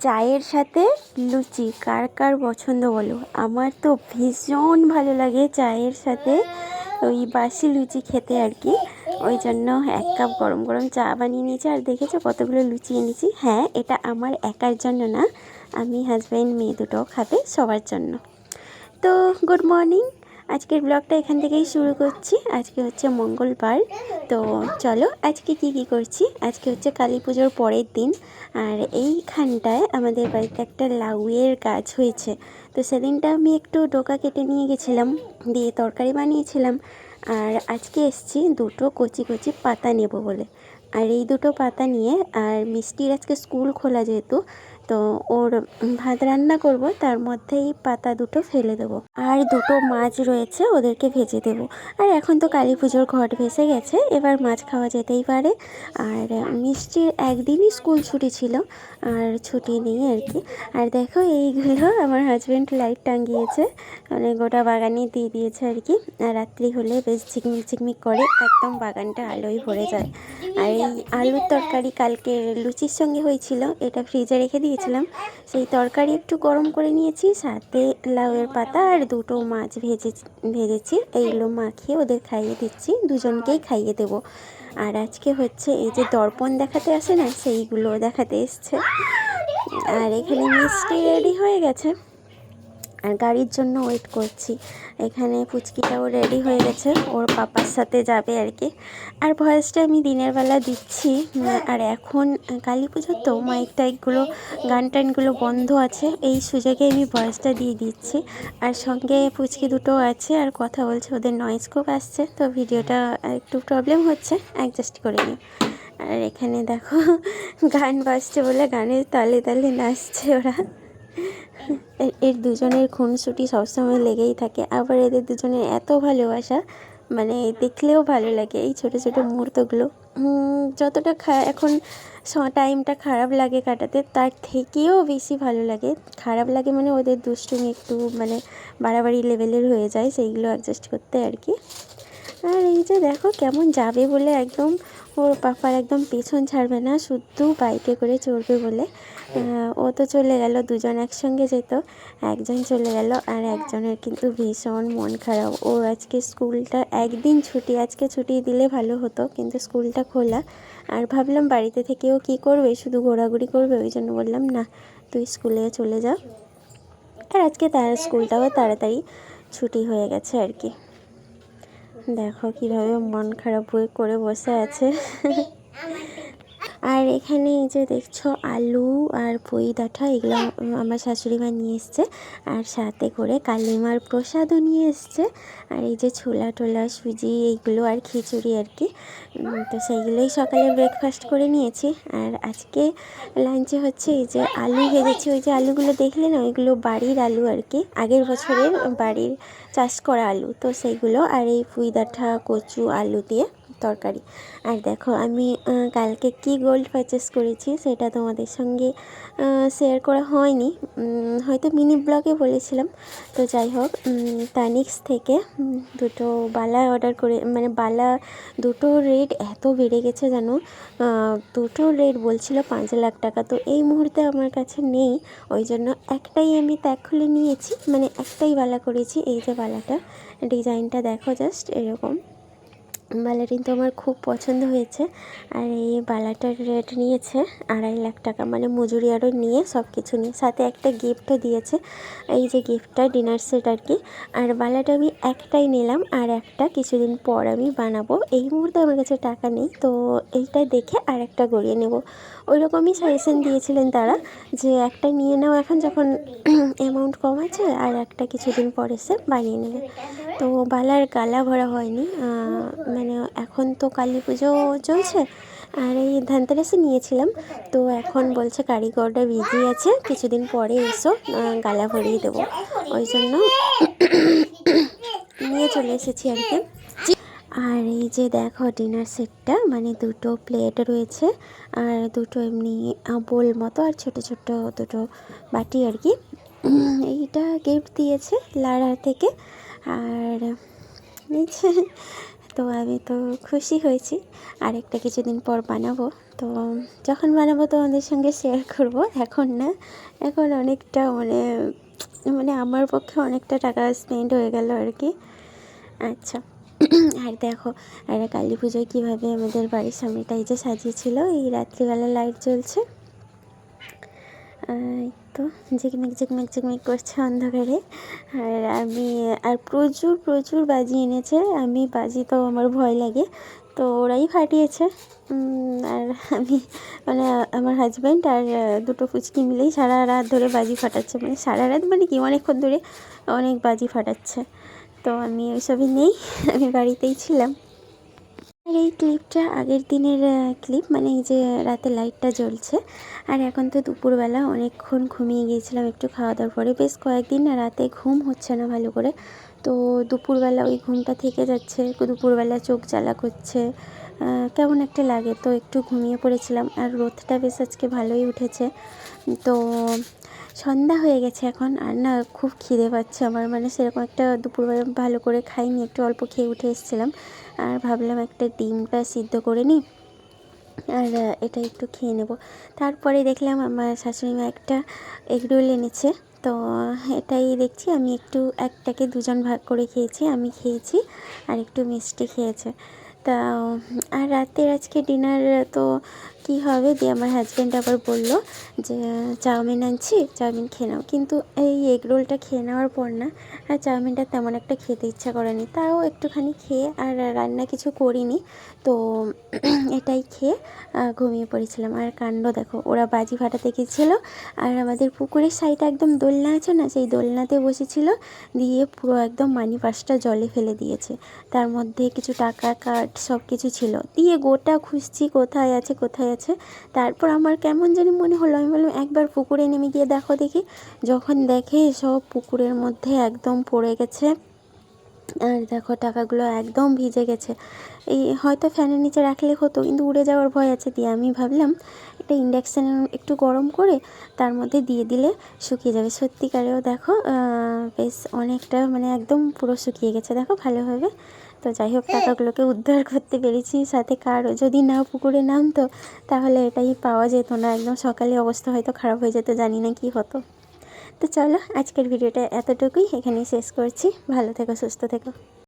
চায়ের সাথে লুচি, কার কার পছন্দ বলো? আমার তো ভীষণ ভালো লাগে চায়ের সাথে ওই বাসি লুচি খেতে আর কি। ওই জন্য এক কাপ গরম গরম চা বানিয়ে নিয়েছি। আর দেখেছ কতগুলো লুচি এনেছি? হ্যাঁ এটা আমার একার জন্য না। আমি হাজব্যান্ড মেয়ে দুটো খাবে সবার জন্য। তো গুড মর্নিং আজকের ব্লগটা এখান থেকেই শুরু করছি। আজকে হচ্ছে মঙ্গলবার। তো চলো আজকে কি কি করছি? আজকে হচ্ছে কালী পুজোর পরের দিন। আর এইখানটায় আমাদের বাড়িতে একটা লাউয়ের গাছ হয়েছে। তো সেদিনটা আমি একটু ডোকা কেটে নিয়ে গেছিলাম, দিয়ে তরকারি বানিয়েছিলাম। আর আজকে এসছি দুটো কচি কচি পাতা নেব বলে। আর এই দুটো পাতা নিয়ে আর মিষ্টির আজকে স্কুল খোলা যেহেতু তো ওর ভাত রান্না করব, তার মধ্যে এই পাতা দুটো ফেলে দেবো। আর দুটো মাছ রয়েছে, ওদেরকে ভেজে দেবো। আর এখন তো কালী পুজোর ঘট ভেসে গেছে, এবার মাছ খাওয়া যেতেই পারে। আর মিষ্টির একদিনই স্কুল ছুটি ছিল, আর ছুটি নেই আর কি। আর দেখো, এইগুলো আমার হাজব্যান্ড লাইট টাঙ্গিয়েছে মানে গোটা বাগানে দিয়ে দিয়েছে আর কি। আর রাত্রি হলে বেশ ঝিকমিক ঝিকমিক করে একদম বাগানটা আলোয় ভরে যায়। আর এই আলুর তরকারি কালকে লুচির সঙ্গে হয়েছিল, এটা ফ্রিজে রেখে দিয়েছিলাম। সেই তরকারি একটু গরম করে নিয়েছি, সাথে লাউয়ের পাতা আর দুটো মাছ ভেজে, ভেজেছি। এইগুলো মাখিয়ে ওদের খাইয়ে দিচ্ছি, দুজনকেই খাইয়ে দেব। আর আজকে হচ্ছে এই যে দর্পণ দেখাতে আসে না, সেইগুলো দেখাতে এসছে। আর এখানে মিষ্টি রেডি হয়ে গেছে। আর গাড়ির জন্য ওয়েট করছি। এখানে পুচকিটাও রেডি হয়ে গেছে, ওর পাপার সাথে যাবে আর কি। আর ভয়েসটা আমি দিনের বেলা দিচ্ছি আর এখন কালী পুজোর তো মাইক টাইকগুলো গান টানগুলো বন্ধ আছে, এই সুযোগে আমি ভয়েসটা দিয়ে দিচ্ছি। আর সঙ্গে ফুচকি দুটো আছে, আর কথা বলছে ওদের নয়েজ খুব আসছে, তো ভিডিওটা একটু প্রবলেম হচ্ছে অ্যাডজাস্ট করে নিও। আর এখানে দেখো, গান বাজছে বলে গানের তালে তালে নাচছে ওরা। এর দুজনের খুনসুটি সবসময় লেগেই থাকে। আবার এদের দুজনের এত ভালোবাসা মানে দেখলেও ভালো লাগে এই ছোটো ছোটো মুহূর্তগুলো। যতটা এখন টাইমটা খারাপ লাগে কাটাতে, তার থেকেও বেশি ভালো লাগে। খারাপ লাগে মানে ওদের দুষ্টুমি একটু মানে বাড়াবাড়ি লেভেলের হয়ে যায়, সেইগুলো অ্যাডজাস্ট করতে আর কি। আর এই যে দেখো কেমন যাবে বলে একদম ওর পাপার একদম পেছন ছাড়বে না শুধু বাইকে করে চড়বে বলে। ও তো চলে গেল, দুজন একসঙ্গে যেত, একজন চলে গেল আর একজনের কিন্তু ভীষণ মন খারাপ। ও আজকে স্কুলটা, একদিন ছুটি, আজকে ছুটি দিলে ভালো হতো, কিন্তু স্কুলটা খোলা। আর ভাবলাম বাড়িতে থেকে ও কী করবে, শুধু ঘোরাঘুরি করবে, ওই জন্য বললাম, না, তুই স্কুলে চলে যা। আর আজকে তার, স্কুলটাও তাড়াতাড়ি ছুটি হয়ে গেছে আর কি। দেখো কীভাবে মন খারাপ হয়ে করে বসে আছে। আর এখানে এই যে দেখছ আলু আর পই ডাঁটা, এগুলো আমার শাশুড়ি মা নিয়ে এসছে। আর সাথে করে কালিমার প্রসাদও নিয়ে এসছে। আর এই যে ছোলা টোলা, সুজি, এইগুলো আর খিচুড়ি আর কি। তো সেইগুলোই সকালে ব্রেকফাস্ট করে নিয়েছি। আর আজকে লাঞ্চে হচ্ছে এই যে আলু ভেজেছি। ওই যে আলুগুলো দেখলে না, ওইগুলো বাড়ির আলু আর কি। আগের বছরের বাড়ির চাষ করা আলু। তো সেইগুলো আর এই পুঁই ডাঁটা, কচু, আলু দিয়ে তরকারি। আর দেখো, আমি কালকে কি গোল্ড পারচেস করেছি সেটা তোমাদের সঙ্গে শেয়ার করা হয়নি। হয়তো মিনি ব্লগে বলেছিলাম। তো যাই হোক তানিক্স থেকে দুটো বালা অর্ডার করে মানে বালা দুটো রেট এত বেড়ে গেছে জানো। দুটো রেট বলছিল পাঁচ লাখ টাকা। তো এই মুহূর্তে আমার কাছে নেই। ওই জন্য একটাই আমি ত্যাগ খুলে নিয়েছি। মানে একটাই বালা করেছি। এই যে বালাটা ডিজাইনটা দেখো জাস্ট এরকম। বালাটা তো আমার খুব পছন্দ হয়েছে। আর এই বালাটার রেট নিয়েছে আড়াই লাখ টাকা। মানে মজুরি আরও নিয়ে সব কিছু নিয়ে। সাথে একটা গিফটও দিয়েছে। এই যে গিফটটা ডিনার সেট আর কি। আর বালাটা আমি একটাই নিলাম আর একটা কিছুদিন পর আমি বানাবো। এই মুহূর্তে আমার কাছে টাকা নেই, তো এইটা দেখে আর একটা গড়িয়ে নেব। ওই রকমই সাজেশন দিয়েছিলেন তারা যে একটা নিয়ে নাও এখন যখন অ্যামাউন্ট কম আছে আর একটা কিছুদিন পর এসে বানিয়ে নেবে। তো বালার গালা ভরা হয়নি। মানে এখন তো কালী পুজো চলছে। আর এই ধানতেরাসে নিয়েছিলাম। তো এখন বলছে কারিগরটা বিজি আছে, কিছুদিন পরে এসো গালা ভরিয়ে দেবো। ওই জন্য নিয়ে চলে এসেছি আর কি। আর এই যে দেখো ডিনার সেটটা মানে দুটো প্লেট রয়েছে, আর দুটো এমনি বোল মতো, আর ছোট ছোট দুটো বাটি আর কি। এইটা গিফট দিয়েছে লারা থেকে। আর যে তো আমি তো খুশি হয়েছি। আরেকটা কিছুদিন পর বানাবো। তো যখন বানাবো তোমাদের সঙ্গে শেয়ার করব, এখন না, এখন অনেকটা মানে মানে আমার পক্ষে অনেকটা টাকা স্পেন্ড হয়ে গেল আর কি। আচ্ছা আর দেখো, আর কালী পুজোয় কীভাবে আমাদের বাড়ির সামনেটা এই যে সাজিয়েছিল, এই রাত্রিবেলা লাইট জ্বলছে। তো ঝিকমিক ঝিকমিক ঝিকমিক করছে অন্ধকারে। আর আমি, আর প্রচুর প্রচুর বাজি এনেছে। আমি বাজি তো আমার ভয় লাগে। তো ওরাই ফাটিয়েছে। আর আমি মানে আমার হাজব্যান্ড আর দুটো ফুচকি মিলেই সারা রাত ধরে বাজি ফাটাচ্ছে। মানে সারা রাত মানে কি? অনেকক্ষণ ধরে অনেক বাজি ফাটাচ্ছে। তো আমি ওইসবই নেই। আমি বাড়িতেই ছিলাম। আর এই ক্লিপটা আগের দিনের ক্লিপ মানে এই যে রাতে লাইটটা জ্বলছে। আর এখন তো দুপুরবেলা, অনেকক্ষণ ঘুমিয়ে গিয়েছিলাম, একটু খাওয়া দাওয়ার পরে। বেশ কয়েকদিন না রাতে ঘুম হচ্ছে না ভালো করে। তো দুপুরবেলা ওই ঘুমটা থেকে যাচ্ছে, দুপুরবেলা চোখ জ্বালা করছে। কেমন একটা লাগে। তো একটু ঘুমিয়ে পড়েছিলাম, আর রোদটা বেশ আজকে ভালোই উঠেছে। তো সন্ধ্যা হয়ে গেছে এখন, আর না খুব খিদে পাচ্ছে আমার। মানে সেরকম একটা দুপুরবেলা ভালো করে খাইনি, একটু অল্প খেয়ে উঠে এসেছিলাম। আর ভাবলাম একটা ডিমটা সিদ্ধ করে নিই। আর এটা একটু খেয়ে নেব। তারপরে দেখলাম আমার শাশুড়ি মা একটা এগরোল এনেছে। তো, এটাই দেখছি আমি একটু একটাকে দুজন ভাগ করে খেয়েছি, আমি খেয়েছি আর একটু মিষ্টি খেয়েছে। তা আর রাতের আজকে ডিনার তো কি হবে দিয়ে আমার হাজব্যান্ড আবার বলল যে, চাউমিন আনছি, চাউমিন খেয়ে নাও। কিন্তু এই এগ রোলটা খেয়ে নেওয়ার পর না, আর চাউমিনটা তেমন একটা খেতে ইচ্ছা করেনি। তাও একটুখানি খেয়ে আর রান্না কিছু করিনি, তো এটাই খেয়ে ঘুমিয়ে পড়েছিলাম। আর কাণ্ড দেখো, ওরা বাজি ফাটাতে গেছিল, আর আমাদের পুকুরের সাইডে একদম দোলনা আছে না, সেই দোলনাতে বসেছিল, দিয়ে পুরো একদম মানি পার্সটা জলে ফেলে দিয়েছে। তার মধ্যে কিছু টাকা কার্ড সব কিছু ছিল। দিয়ে গোটা খুঁজছি, কোথায় আছে, কোথায় আছে তারপর আমার কেমন জানি মনে হলো, আমি বললাম, একবার পুকুরে নেমে গিয়ে দেখো দেখি। যখন দেখে সব পুকুরের মধ্যে একদম পড়ে গেছে। আর দেখো, টাকাগুলো একদম ভিজে গেছে। এই হয়তো ফ্যানের নিচে রাখলে হতো, কিন্তু উড়ে যাওয়ার ভয় আছে দিয়ে আমি ভাবলাম, এটা ইন্ডাকশান একটু গরম করে তার মধ্যে দিয়ে দিলে শুকিয়ে যাবে। সত্যিকারেও দেখো বেশ অনেকটা মানে একদম পুরো শুকিয়ে গেছে। দেখো, ভালোভাবে তো যাই হোক টাকাগুলোকে উদ্ধার করতে পেরেছি। সাথে কারও যদি না পুকুরে নামতো তাহলে এটাই পাওয়া যেত না। একদম সকালে অবস্থা হয়তো খারাপ হয়ে যেত জানি না কি হতো। তো চলো আজকের ভিডিওটা এতটুকুই। এখানেই শেষ করছি। ভালো থেকো সুস্থ থেকো।